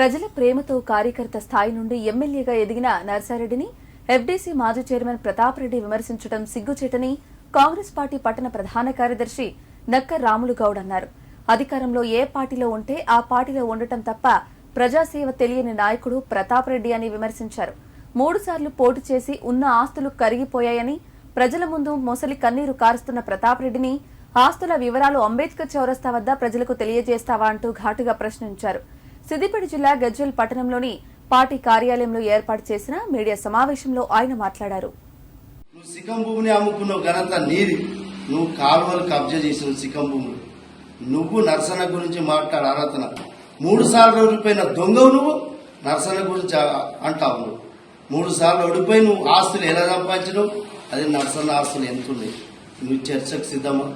ప్రజల ప్రేమతో కార్యకర్త స్థాయి నుండి ఎమ్మెల్యేగా ఎదిగిన నర్సారెడ్డిని ఎఫ్డీసీ మాజీ చైర్మన్ ప్రతాప్ రెడ్డి విమర్శించడం సిగ్గుచేటని కాంగ్రెస్ పార్టీ పట్టణ ప్రధాన కార్యదర్శి నక్క రాములు గౌడ్ అన్నారు. అధికారంలో ఏ పార్టీలో ఉంటే ఆ పార్టీలో ఉండటం తప్ప ప్రజాసేవ తెలియని నాయకుడు ప్రతాప్ రెడ్డి అని విమర్శించారు. మూడుసార్లు పోటీ చేసి ఉన్న ఆస్తులు కరిగిపోయాయని ప్రజల ముందు మొసలి కన్నీరు కారుస్తున్న ప్రతాప్ రెడ్డిని ఆస్తుల వివరాలు అంబేద్కర్ చౌరస్తా వద్ద ప్రజలకు తెలియజేస్తావా అంటూ ఘాటుగా ప్రశ్నించారు. సిద్దిపేట జిల్లా గజ్వెల్ పట్టణంలోని పార్టీ కార్యాలయంలో ఏర్పాటు చేసిన మీడియా సమావేశంలో ఆయన మాట్లాడారు. నువ్వు సికం భూమిని అమ్ముకున్న ఘనత నీది. నువ్వు కాలువలు కబ్జా చేసిన సికం భూములు నువ్వు నరసన గురించి మాట్లాడు అర్హతన మూడు సార్లు ఓడిపోయిన దొంగవు నువ్వు నరసన గురించి అంటావు నువ్వు. మూడు సార్లు ఓడిపోయి నువ్వు ఆస్తులు ఎలా సంపాదించడం అది నరసన ఆస్తులు ఎంత ఉన్నాయి నువ్వు చర్చకు సిద్ధమా?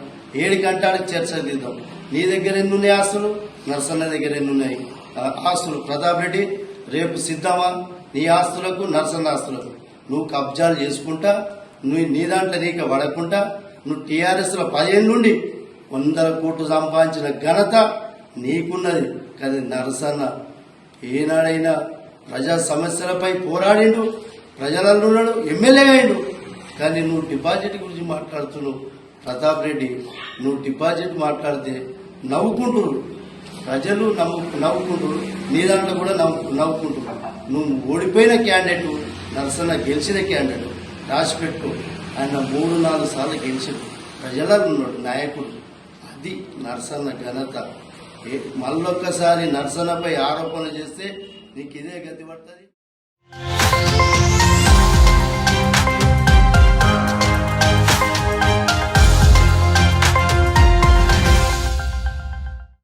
ఏడు గంటలకు చర్చకు సిద్ధం. నీ దగ్గర ఎన్ని ఉన్నాయి ఆస్తులు? నరసన్న దగ్గర ఎన్ని ఉన్నాయి? ఆస్తులు ప్రతాప్ రెడ్డి రేపు సిద్ధమా? నీ ఆస్తులకు నరసన్న ఆస్తులకు నువ్వు కబ్జాలు చేసుకుంటా నువ్వు నీ దాంట్లో నీకు పడకుండా నువ్వు టీఆర్ఎస్లో పదిహేను నుండి వందల కోట్లు సంపాదించిన ఘనత నీకున్నది. కానీ నరసన్న ఏనాడైనా ప్రజా సమస్యలపై పోరాడిండు ప్రజలలో ఉన్నాడు ఎమ్మెల్యే అయిండు కానీ నువ్వు డిపాజిట్ గురించి మాట్లాడుతున్నావు. ప్రతాప్ రెడ్డి నువ్వు డిపాజిట్ మాట్లాడితే నవ్వుకుంటున్నావు ప్రజలు నవ్వు నవ్వుకుంటారు నీ దాంట్లో కూడా నవ్వు నవ్వుకుంటారు. నువ్వు ఓడిపోయిన క్యాండిడేట్ నరసన్న గెలిచిన క్యాండిడేట్ రాసి పెట్టు ఆయన మూడు నాలుగు సార్లు గెలిచాడు. ప్రజలలో ఉన్నాడు నాయకుడు అది నరసన్న ఘనత. మళ్ళొక్కసారి నరసన్నపై ఆరోపణ చేస్తే నీకు ఇదే గతి పడుతుంది?